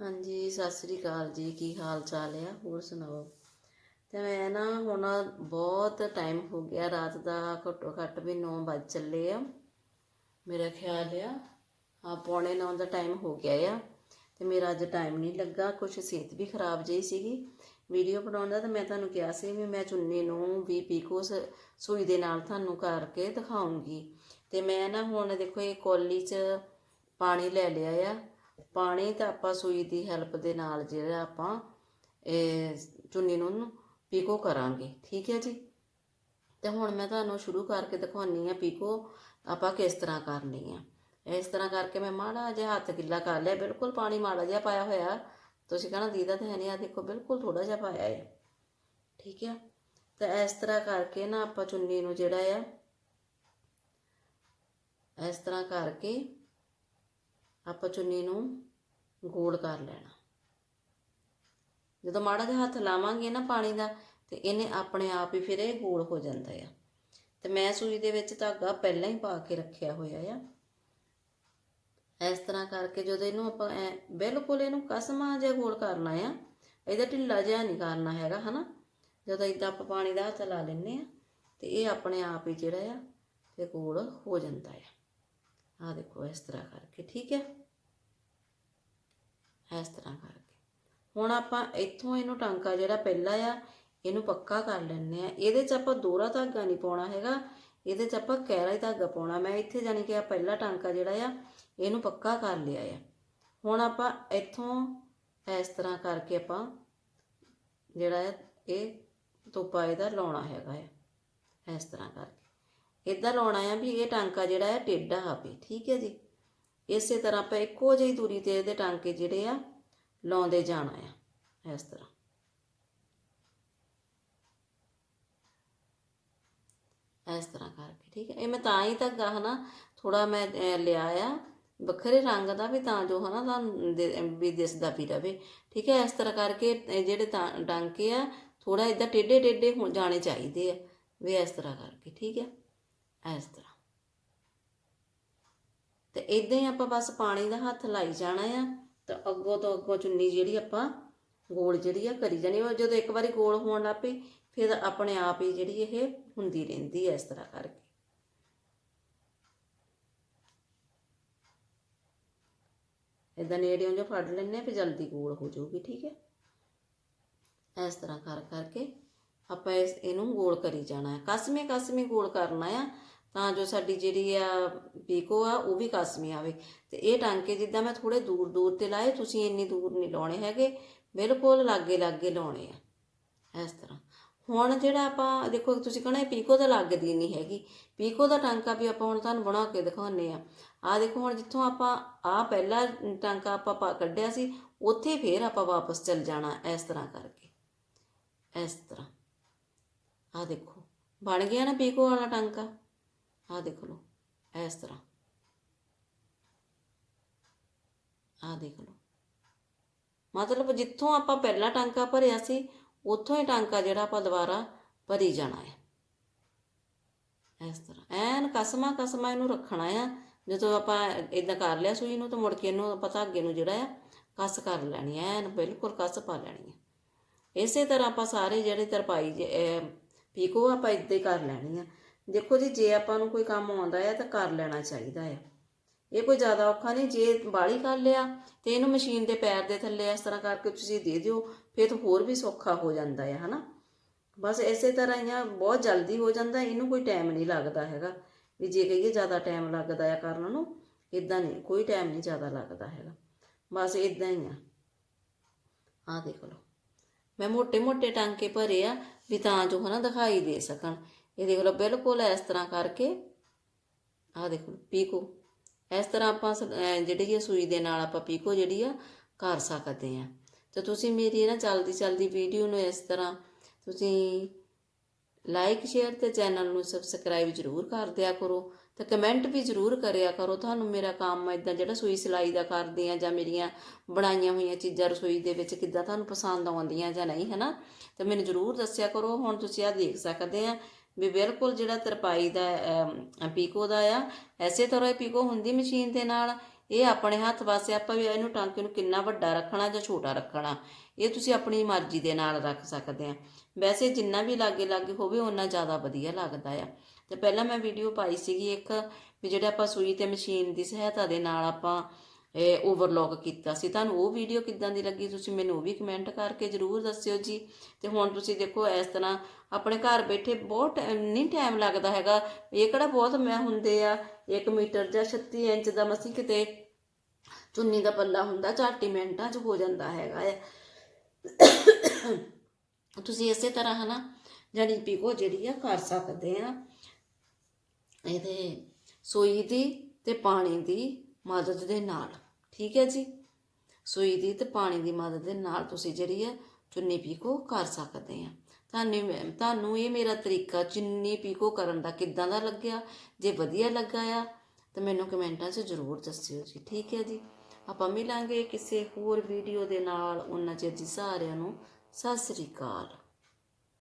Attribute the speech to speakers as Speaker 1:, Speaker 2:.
Speaker 1: ਹਾਂਜੀ, ਸਤਿ ਸ੍ਰੀ ਅਕਾਲ ਜੀ। ਕੀ ਹਾਲ ਚਾਲ ਆ? ਹੋਰ ਸੁਣਾਓ? ਤੇ ਮੈਂ ਨਾ ਹੁਣ ਬਹੁਤ ਟਾਈਮ ਹੋ ਗਿਆ, ਰਾਤ ਦਾ ਘੱਟੋ ਘੱਟ ਵੀ 9 ਵੱਜ ਚੱਲੇ ਆ, ਮੇਰਾ ਖਿਆਲ ਆ। ਹਾਂ, ਪੌਣੇ 9 ਦਾ ਟਾਈਮ ਹੋ ਗਿਆ ਆ ਤੇ ਮੇਰਾ ਅੱਜ ਟਾਈਮ ਨਹੀਂ ਲੱਗਾ। ਕੁਛ ਸਿਹਤ ਵੀ ਖਰਾਬ ਜਿਹੀ ਸੀਗੀ। ਵੀਡੀਓ ਬਣਾਉਣ ਦਾ ਤਾਂ ਮੈਂ ਤੁਹਾਨੂੰ ਕਿਹਾ ਸੀ ਵੀ ਮੈਂ ਚੁੰਨੀ ਨੂੰ ਵੀ ਪੀਕੋ ਸੂਈ ਦੇ ਨਾਲ ਤੁਹਾਨੂੰ ਕਰਕੇ ਦਿਖਾਉਂਗੀ। ਤੇ ਮੈਂ ਨਾ ਹੁਣ ਦੇਖੋ, ਇਹ ਕੋਲੀ 'ਚ ਪਾਣੀ ਲੈ ਲਿਆ ਆ। ਪਾਣੀ ਤਾਂ ਆਪਾਂ ਸੂਈ ਦੀ ਹੈਲਪ ਦੇ ਨਾਲ ਜਿਹੜਾ ਆਪਾਂ ਇਹ ਚੁੰਨੀ ਨੂੰ ਪੀਕੋ ਕਰਾਂਗੇ। ਠੀਕ ਹੈ ਜੀ? ਤੇ ਹੁਣ ਮੈਂ ਤੁਹਾਨੂੰ ਸ਼ੁਰੂ ਕਰਕੇ ਦਿਖਾਉਣੀ ਆ ਪੀਕੋ, ਆਪਾਂ ਕਿਸ ਤਰ੍ਹਾਂ ਕਰਨੀ ਆ। ਇਸ ਤਰ੍ਹਾਂ ਕਰਕੇ ਮੈਂ ਮਾੜਾ ਜਿਹਾ ਹੱਥ ਗਿੱਲਾ ਕਰ ਲਿਆ, ਬਿਲਕੁਲ ਪਾਣੀ ਮਾੜਾ ਜਿਹਾ ਪਾਇਆ ਹੋਇਆ। ਤੁਸੀਂ ਕਹਣਾ, ਦੀਦਾ ਤਾਂ ਹੈ ਨਹੀਂ ਆ ਦੇਖੋ, ਬਿਲਕੁਲ ਥੋੜਾ ਜਿਹਾ ਪਾਇਆ ਹੈ। ਠੀਕ ਹੈ? ਤਾਂ ਇਸ ਤਰ੍ਹਾਂ ਕਰਕੇ ਨਾ ਆਪਾਂ ਚੁੰਨੀ ਨੂੰ ਜਿਹੜਾ ਆ, ਇਸ ਤਰ੍ਹਾਂ ਕਰਕੇ ਆਪਾਂ ਚੁੰਨੀ ਨੂੰ ਗੋਲ ਕਰ ਲੈਣਾ। ਜਦੋਂ ਮਾੜਾ ਜਿਹਾ ਹੱਥ ਲਾਵਾਂਗੇ ਨਾ ਪਾਣੀ ਦਾ, ਤੇ ਇਹਨੇ ਆਪਣੇ ਆਪ ਹੀ ਫਿਰ ਇਹ ਗੋਲ ਹੋ ਜਾਂਦਾ ਆ। ਤੇ ਮੈਂ ਸੂਈ ਦੇ ਵਿੱਚ ਧਾਗਾ ਪਹਿਲਾਂ ਹੀ ਪਾ ਕੇ ਰੱਖਿਆ ਹੋਇਆ ਆ। ਇਸ ਤਰ੍ਹਾਂ ਕਰਕੇ ਜਦੋਂ ਇਹਨੂੰ ਆਪਾਂ ਐ ਬਿਲਕੁਲ ਇਹਨੂੰ ਕਸਮਾਂ ਜਿਹਾ ਗੋਲ ਕਰਨਾ ਆ, ਇਹਦਾ ਢਿੱਲਾ ਜਿਹਾ ਨਹੀਂ ਕਰਨਾ ਹੈਗਾ, ਹਨਾ? ਜਦੋਂ ਇਦਾਂ ਆਪਾਂ ਪਾਣੀ ਦਾ ਹੱਥ ਲਾ ਲੈਨੇ ਆ, ਤੇ ਇਹ ਆਪਣੇ ਆਪ ਹੀ ਜਿਹੜਾ ਆ ਤੇ ਗੋਲ ਹੋ ਜਾਂਦਾ ਆ। ਆ ਦੇਖੋ ਇਸ ਤਰ੍ਹਾਂ ਕਰਕੇ, ਠੀਕ ਹੈ ਇਸ ਤਰ੍ਹਾਂ ਕਰਕੇ। ਹੁਣ ਆਪਾਂ ਇੱਥੋਂ ਇਹਨੂੰ ਟਾਂਕਾ ਜਿਹੜਾ ਪਹਿਲਾ ਆ, ਇਹਨੂੰ ਪੱਕਾ ਕਰ ਲੈਣੇ ਆ ਇਹਦੇ 'ਚ ਆਪਾਂ ਦੋਹਰਾ ਧਾਗਾ ਨਹੀਂ ਪਾਉਣਾ ਹੈਗਾ। ਇਹਦੇ 'ਚ ਆਪਾਂ ਕਹਿਰਾ ਹੀ ਧਾਗਾ ਪਾਉਣਾ। ਮੈਂ ਇੱਥੇ ਜਾਣੀ ਕਿ ਆ ਪਹਿਲਾ ਟਾਂਕਾ ਜਿਹੜਾ ਆ, ਇਹਨੂੰ ਪੱਕਾ ਕਰ ਲਿਆ ਆ। ਹੁਣ ਆਪਾਂ ਇੱਥੋਂ ਇਸ ਤਰ੍ਹਾਂ ਕਰਕੇ ਆਪਾਂ ਜਿਹੜਾ ਆ, ਇਹ ਤੋਪਾ ਇਹਦਾ ਲਾਉਣਾ ਹੈਗਾ ਆ। ਇਸ ਤਰ੍ਹਾਂ ਕਰਕੇ। ਇਦਾਂ ਲਾਉਣਾ ਆ ਵੀ ਇਹ ਟਾਂਕਾ ਜਿਹੜਾ ਆ, ਟੇਢਾ ਆਵੇ ਠੀਕ ਹੈ ਜੀ? ਇਸੇ ਤਰ੍ਹਾਂ ਆਪਾਂ ਇੱਕੋ ਜਿਹੀ ਦੂਰੀ ਤੇ ਇਹਦੇ ਟਾਂਕੇ ਜਿਹੜੇ ਆ, ਲਾਉਂਦੇ ਜਾਣਾ ਆ, ਇਸ ਤਰ੍ਹਾਂ। ਇਸ ਤਰ੍ਹਾਂ ਕਰਕੇ, ਠੀਕ ਹੈ? ਇਹ ਮੈਂ ਤਾਂ ਹੀ ਧਾਗਾ ਹਨਾ ਥੋੜਾ ਮੈਂ ਲਿਆ ਆ। ਵੱਖਰੇ ਰੰਗ ਦਾ ਵੀ ਤਾਂ ਜੋ, ਹਨਾ ਤੁਹਾਨੂੰ ਵੀ ਦਿਸਦਾ ਵੀ ਰਵੇ। ਠੀਕ ਹੈ? ਇਸ ਤਰ੍ਹਾਂ ਕਰਕੇ ਜਿਹੜੇ ਤਾਂ- ਟਾਂਕੇ ਆ ਥੋੜਾ ਇਦਾਂ ਟੇਢੇ ਟੇਢੇ ਹੋ ਜਾਣੇ ਚਾਹੀਦੇ ਆ। ਵੀ ਇਸ ਤਰ੍ਹਾਂ ਕਰਕੇ, ਠੀਕ ਹੈ? ਇਸ ਤਰ੍ਹਾਂ। ਤੇ ਇਦਾਂ ਹੀ ਆਪਾਂ ਬਸ ਪਾਣੀ ਦਾ ਹੱਥ ਲਾਈ ਜਾਣਾ ਆ ਤਾਂ ਅੱਗੋਂ ਤੋਂ ਅੱਗੋਂ ਚੁੰਨੀ ਜਿਹੜੀ ਆਪਾਂ ਗੋਲ ਜਿਹੜੀ ਆ ਕਰੀ ਜਾਣੀ ਉਹ ਜਦੋਂ ਇੱਕ ਵਾਰੀ ਗੋਲ ਹੋਣ ਲੱਗ ਪਈ, ਫਿਰ ਆਪਣੇ ਆਪ ਹੀ ਜਿਹੜੀ ਇਹ ਹੁੰਦੀ ਰਹਿੰਦੀ ਹੈ ਇਸ ਤਰ੍ਹਾਂ ਕਰਕੇ। ਇਦਾਂ ਨੇੜਿਓਂ ਜੋ ਫੜ ਲੈਣੇ ਫਿਰ ਜਲਦੀ ਗੋਲ ਹੋ ਜਾਊਗੀ, ਠੀਕ ਹੈ ਇਸ ਤਰ੍ਹਾਂ ਕਰ ਕਰਕੇ ਆਪਾਂ ਇਸ ਇਹਨੂੰ ਗੋਲ ਕਰੀ ਜਾਣਾ ਹੈ ਕਸਮੇ ਕਸਮੇ ਗੋਲ ਕਰਨਾ ਆ। ਤਾਂ ਜੋ ਸਾਡੀ ਜਿਹੜੀ ਆ ਪੀਕੋ ਆ, ਉਹ ਵੀ ਕਸਮੀ ਆਵੇ। ਤੇ ਇਹ ਟਾਂਕੇ ਜਿੱਦਾਂ ਮੈਂ ਥੋੜੇ ਦੂਰ ਦੂਰ ਤੇ ਲਾਏ, ਤੁਸੀਂ ਇੰਨੀ ਦੂਰ ਨਹੀਂ ਲਾਉਣੇ ਹੈਗੇ। ਬਿਲਕੁਲ ਲਾਗੇ ਲਾਗੇ ਲਾਉਣੇ ਆ, ਇਸ ਤਰ੍ਹਾਂ। ਹੁਣ ਜਿਹੜਾ ਆਪਾਂ, ਦੇਖੋ, ਤੁਸੀਂ ਕਹਣਾ ਪੀਕੋ ਤਾਂ ਲੱਗਦੀ ਨਹੀਂ ਹੈਗੀ। ਪੀਕੋ ਦਾ ਟਾਂਕਾ ਵੀ ਆਪਾਂ ਹੁਣ ਤੁਹਾਨੂੰ ਬਣਾ ਕੇ ਦਿਖਾਉਂਦੇ ਆ। ਆ ਦੇਖੋ, ਹੁਣ ਜਿੱਥੋਂ ਆਪਾਂ ਆ ਪਹਿਲਾ ਟਾਂਕਾ ਆਪਾਂ ਪਾ ਕੱਢਿਆ ਸੀ, ਉੱਥੇ ਫੇਰ ਆਪਾਂ ਵਾਪਸ ਚੱਲ ਜਾਣਾ, ਇਸ ਤਰ੍ਹਾਂ ਕਰਕੇ। ਇਸ ਤਰ੍ਹਾਂ। ਆ ਦੇਖੋ, ਬਣ ਗਿਆ ਨਾ ਪੀਕੋ ਵਾਲਾ ਟਾਂਕਾ? ਆ ਦੇਖ ਲਓ, ਇਸ ਤਰ੍ਹਾਂ। ਆ ਦੇਖ ਲਓ। ਮਤਲਬ ਜਿੱਥੋਂ ਆਪਾਂ ਪਹਿਲਾ ਟਾਂਕਾ ਭਰਿਆ ਸੀ, ਉੱਥੋਂ ਹੀ ਟਾਂਕਾ ਜਿਹੜਾ ਆਪਾਂ ਦੁਬਾਰਾ ਭਰੀ ਜਾਣਾ ਹੈ। ਇਸ ਤਰ੍ਹਾਂ। ਐਨ ਕਸਮਾ ਕਸਮਾ ਇਹਨੂੰ ਰੱਖਣਾ ਆ। ਜਦੋਂ ਆਪਾਂ ਇਦਾਂ ਕਰ ਲਿਆ ਸੂਈ ਨੂੰ, ਤਾਂ ਮੁੜ ਕੇ ਇਹਨੂੰ ਆਪਾਂ ਧਾਗੇ ਨੂੰ ਜਿਹੜਾ ਆ, ਕੱਸ ਕਰ ਲੈਣੀ ਐਨ ਬਿਲਕੁਲ ਕੱਸ ਪਾ ਲੈਣੀ ਹੈ ਇਸੇ ਤਰ੍ਹਾਂ ਆਪਾਂ ਸਾਰੇ ਜਿਹੜੇ ਤਰਪਾਈ ਪੀਕੋ ਆਪਾਂ ਇਦਾਂ ਹੀ ਕਰ ਲੈਣੀ ਆ। ਦੇਖੋ ਜੀ, ਜੇ ਆਪਾਂ ਨੂੰ ਕੋਈ ਕੰਮ ਆਉਂਦਾ ਆ ਤਾਂ ਕਰ ਲੈਣਾ ਚਾਹੀਦਾ ਆ। ਇਹ ਕੋਈ ਜ਼ਿਆਦਾ ਔਖਾ ਨਹੀਂ, ਜੇ ਬਾਲੀ ਕਰ ਲਿਆ ਤੇ ਇਹਨੂੰ ਮਸ਼ੀਨ ਦੇ ਪੈਰ ਦੇ ਥੱਲੇ ਇਸ ਤਰ੍ਹਾਂ ਕਰਕੇ ਤੁਸੀਂ ਦੇ ਦਿਓ, ਫਿਰ ਤਾਂ ਹੋਰ ਵੀ ਸੌਖਾ ਹੋ ਜਾਂਦਾ ਹੈ ਹਨਾ? ਬਸ ਇਸੇ ਤਰ੍ਹਾਂ ਹੀ ਆ, ਬਹੁਤ ਜਲਦੀ ਹੋ ਜਾਂਦਾ, ਇਹਨੂੰ ਕੋਈ ਟਾਈਮ ਨਹੀਂ ਲੱਗਦਾ ਹੈਗਾ। ਵੀ ਜੇ ਕਹੀਏ ਜ਼ਿਆਦਾ ਟਾਈਮ ਲੱਗਦਾ ਆ ਕਰਨ ਨੂੰ ਇਦਾਂ ਨਹੀਂ, ਕੋਈ ਟਾਈਮ ਨਹੀਂ ਜ਼ਿਆਦਾ ਲੱਗਦਾ ਹੈਗਾ। ਬਸ ਇਦਾਂ ਹੀ ਆ। ਆ ਦੇਖ ਲਓ। ਮੈਂ ਮੋਟੇ ਮੋਟੇ ਟਾਂਕੇ ਭਰੇ ਆ, ਵੀ ਤਾਂ ਜੋ ਹਨਾ ਦਿਖਾਈ ਦੇ ਸਕਣ। ਇਹ ਦੇਖ ਲਓ, ਬਿਲਕੁਲ ਇਸ ਤਰ੍ਹਾਂ ਕਰਕੇ, ਆਹ ਦੇਖੋ, ਪੀਕੋ। ਇਸ ਤਰ੍ਹਾਂ ਆਪਾਂ ਸ- ਜਿਹੜੀ ਆ ਸੂਈ ਦੇ ਨਾਲ ਆਪਾਂ ਪੀਕੋ ਜਿਹੜੀ ਆ, ਕਰ ਸਕਦੇ ਆ। ਤੇ ਤੁਸੀਂ ਮੇਰੀ ਨਾ ਚਲਦੀ ਚਲਦੀ ਵੀਡੀਓ ਨੂੰ ਇਸ ਤਰ੍ਹਾਂ ਤੁਸੀਂ ਲਾਈਕ, ਸ਼ੇਅਰ ਤੇ ਚੈਨਲ ਨੂੰ ਸਬਸਕ੍ਰਾਈਬ ਜ਼ਰੂਰ ਕਰ ਦਿਆ ਕਰੋ ਤੇ ਕਮੈਂਟ ਵੀ ਜ਼ਰੂਰ ਕਰਿਆ ਕਰੋ। ਤੁਹਾਨੂੰ ਮੇਰਾ ਕੰਮ ਇਦਾਂ ਜਿਹੜਾ ਸੂਈ ਸਿਲਾਈ ਦਾ ਕਰਦੇ ਆ ਜਾਂ ਮੇਰੀਆਂ ਬਣਾਈਆਂ ਹੋਈਆਂ ਚੀਜ਼ਾਂ ਰਸੋਈ ਦੇ ਵਿੱਚ ਕਿੱਦਾਂ ਤੁਹਾਨੂੰ ਪਸੰਦ ਆਉਂਦੀਆਂ ਜਾਂ ਨਹੀਂ, ਹਨਾ? ਤੇ ਮੈਨੂੰ ਜ਼ਰੂਰ ਦੱਸਿਆ ਕਰੋ। ਹੁਣ ਤੁਸੀਂ ਆ ਦੇਖ ਸਕਦੇ ਆ ਵੀ ਬਿਲਕੁਲ ਜਿਹੜਾ ਤਰਪਾਈ ਦਾ ਪੀਕੋ ਦਾ ਆ, ਐਸੇ ਤਰ੍ਹਾਂ ਹੀ ਪੀਕੋ ਹੁੰਦੀ ਮਸ਼ੀਨ ਦੇ ਨਾਲ, ਇਹ ਆਪਣੇ ਹੱਥ ਵਾਸਤੇ ਆਪਾਂ ਵੀ ਇਹਨੂੰ ਟਾਂਕੇ ਨੂੰ ਕਿੰਨਾ ਵੱਡਾ ਰੱਖਣਾ ਜਾਂ ਛੋਟਾ ਰੱਖਣਾ, ਇਹ ਤੁਸੀਂ ਆਪਣੀ ਮਰਜ਼ੀ ਦੇ ਨਾਲ ਰੱਖ ਸਕਦੇ ਆ। ਵੈਸੇ ਜਿੰਨਾ ਵੀ ਲਾਗੇ ਲਾਗੇ ਹੋਵੇ, ਓਨਾ ਜ਼ਿਆਦਾ ਵਧੀਆ ਲੱਗਦਾ ਆ। ਤੇ ਪਹਿਲਾਂ ਮੈਂ ਵੀਡੀਓ ਪਾਈ ਸੀਗੀ ਇੱਕ, ਵੀ ਜਿਹੜਾ ਆਪਾਂ ਸੂਈ ਤੇ ਮਸ਼ੀਨ ਦੀ ਸਹਾਇਤਾ ਦੇ ਨਾਲ ਆਪਾਂ ਓਵਰਲੌਕ ਕੀਤਾ ਸੀ। ਤੁਹਾਨੂੰ ਉਹ ਵੀਡੀਓ ਕਿੱਦਾਂ ਦੀ ਲੱਗੀ? ਤੁਸੀਂ ਮੈਨੂੰ ਉਹ ਵੀ ਕਮੈਂਟ ਕਰਕੇ ਜਰੂਰ ਦੱਸਿਓ ਜੀ। ਤੇ ਹੁਣ ਤੁਸੀਂ ਦੇਖੋ, ਇਸ ਤਰ੍ਹਾਂ ਆਪਣੇ ਘਰ ਬੈਠੇ ਬਹੁਤ ਟਾਈਮ ਨਹੀਂ ਟਾਈਮ ਲੱਗਦਾ ਹੈਗਾ। ਇਹ ਕਿਹੜਾ ਬਹੁਤ ਮੈਂ ਹੁੰਦੇ ਆ 1 ਮੀਟਰ ਜਾਂ 36 ਇੰਚ ਦਾ ਮਸੀਂ ਕਿਤੇ ਚੁੰਨੀ ਦਾ ਪੱਲਾ ਹੁੰਦਾ, ਝਾਟੀ ਮਿੰਟਾਂ 'ਚ ਹੋ ਜਾਂਦਾ ਹੈਗਾ ਹੈ ਤੁਸੀਂ ਇਸੇ ਤਰ੍ਹਾਂ ਹਨਾ, ਜਣੀ ਪੀਕੋ ਜਿਹੜੀ ਆ ਕਰ ਸਕਦੇ ਆ। ਇਹਦੇ ਸੂਈ ਦੀ ਤੇ ਪਾਣੀ ਦੀ ਮਦਦ ਦੇ ਨਾਲ। ਠੀਕ ਹੈ ਜੀ? ਸੂਈ ਦੀ ਤੇ ਪਾਣੀ ਦੀ ਮਦਦ ਦੇ ਨਾਲ ਤੁਸੀਂ ਜਿਹੜੀ ਹੈ ਚੁੰਨੀ ਪੀਕੋ ਕਰ ਸਕਦੇ ਆ ਤੁਹਾਨੂੰ ਤੁਹਾਨੂੰ ਇਹ ਮੇਰਾ ਤਰੀਕਾ ਚੁੰਨੀ ਪੀਕੋ ਕਰਨ ਦਾ ਕਿੱਦਾਂ ਦਾ ਲੱਗਿਆ? ਜੇ ਵਧੀਆ ਲੱਗਾ ਆ, ਤਾਂ ਮੈਨੂੰ ਕਮੈਂਟਾਂ 'ਚ ਜ਼ਰੂਰ ਦੱਸਿਓ ਜੀ। ਠੀਕ ਹੈ ਜੀ? ਆਪਾਂ ਮਿਲਾਂਗੇ ਕਿਸੇ ਹੋਰ ਵੀਡੀਓ ਦੇ ਨਾਲ। ਉਹਨਾਂ ਚਿਰ ਜੀ ਸਾਰਿਆਂ ਨੂੰ ਸਤਿ ਸ੍ਰੀ ਅਕਾਲ।